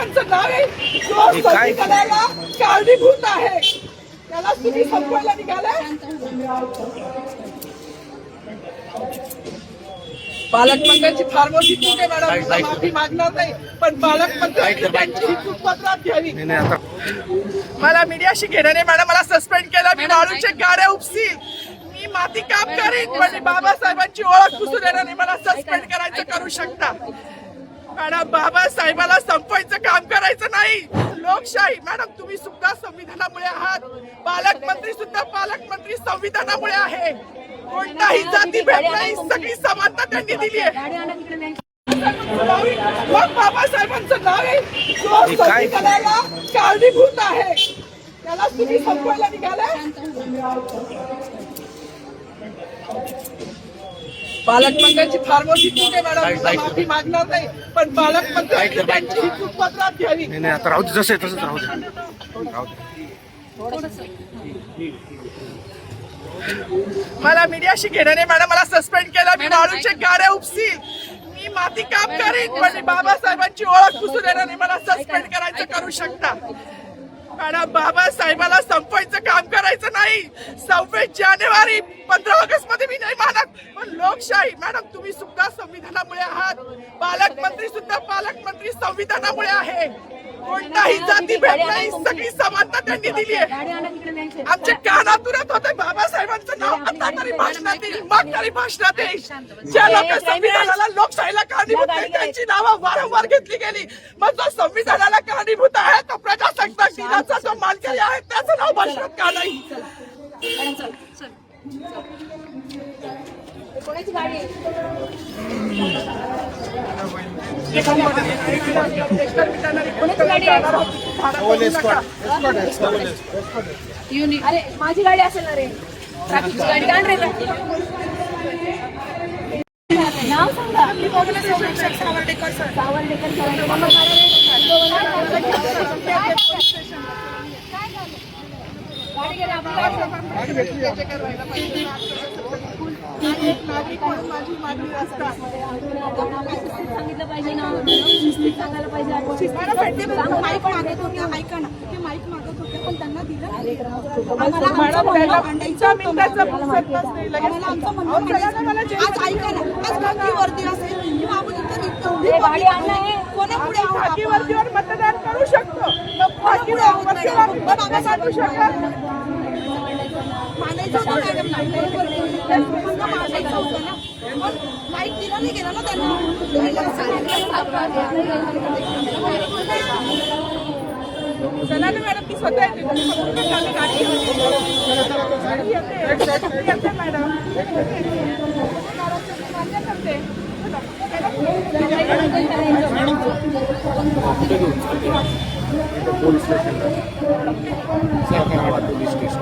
बाबासाहेबांचं नाव आहे जो कारणीभूत आहे. त्याला तुम्ही संपवायला निघालाय पालकमंत्र्यांची फार मोठी चूक आहे मॅडम. माफी मागणार नाही पण पालकमंत्र्यांनी त्यांची ही चूक पत्रात घ्यावी. मला मीडियाशी घेणं नाही मॅडम. मला सस्पेंड केलं. मी वाळूचे गाड्या उपसील मी माती काम करीन पण बाबासाहेबांची ओळख पुसून येणार नाही. मला सस्पेंड करायचं करू शकता. मॅडम बाबासाहेबाला संपवायचं काम करायचं नाही. लोकशाही. मॅडम तुम्ही सुद्धा संविधानामुळे आहात. पालकमंत्री सुद्धा पालकमंत्री संविधानामुळे आहे. कोणताही जाती भेट नाही. सगळी समानता त्यांनी दिली आहे. मग बाबासाहेबांचं नाव आहे. जो संविधानाला कारणीभूत आहे. त्याला तुम्ही संपवायला निघालाय? पालकमंत्र्यांची फार मोठी चूक आहे मॅडम. मी माफी मागणार नाही पण पालकमंत्र्यांनी त्यांची ही चूक पत्रात घ्यावी. नाही नाही आता राहू दे जसं आहे तसंच राहू दे. राहू दे. मला मीडियाशी घेणं नाही मॅडम मला सस्पेंड केलं मी वाळूचे गाड्या उपसील मी माती काम करीन पण बाबासाहेबांची ओळख पुसून येणार नाही मला सस्पेंड करायचं करू शकता. मॅडम बाबासाहेबाला संपवायचं काम करायचं नाही. सव्वीस जानेवारी पंधरा ऑगस्ट लोकशाही मॅडम तुम्ही सुद्धा संविधानामुळे आहात. पालकमंत्री सुद्धा पालकमंत्री संविधानामुळे आहे. कोणताही जाती भेट नाही. सगळी समानता त्यांनी दिली आहे. आमच्या कानातुरात होते बाबासाहेबांचं नाव. आता तरी भाषणात येईल मग तरी भाषणात येईल ज्या लोक संविधानाला लोकशाहीला कारणीभूत त्यांची नावं वारंवार घेतली गेली. मग जो संविधानाला कारणीभूत आहे तो प्रजासत्ताक दिनाचा जो मानकरी आहे त्याचं नाव भाषणात का नाही? कोणाची गाडी आहे? कोणाची गाडी आहे? अरे माझी गाडी असेल ना रे. ट्रॅफिकची गाडी. काढ रे नाव सांगा सावर्डेकर सरांचं. मग गाडी गेली आपली माझी मागणी असतात सांगितलं पाहिजे ना शिस्तीत सांगायला पाहिजे माईक मागत होते ऐका ना. ते माईक मागत होते पण त्यांना दिलं आज ऐका ना आज खाकी वर्दी असेल किंवा आपण हे. कोणापुढे मतदान करू शकतो. खाकी कोणापुढे आहोत माईक दिला नाही गेला ना त्यांना चला ना मॅडम स्वतः येते तुम्ही गाडी madam police station police station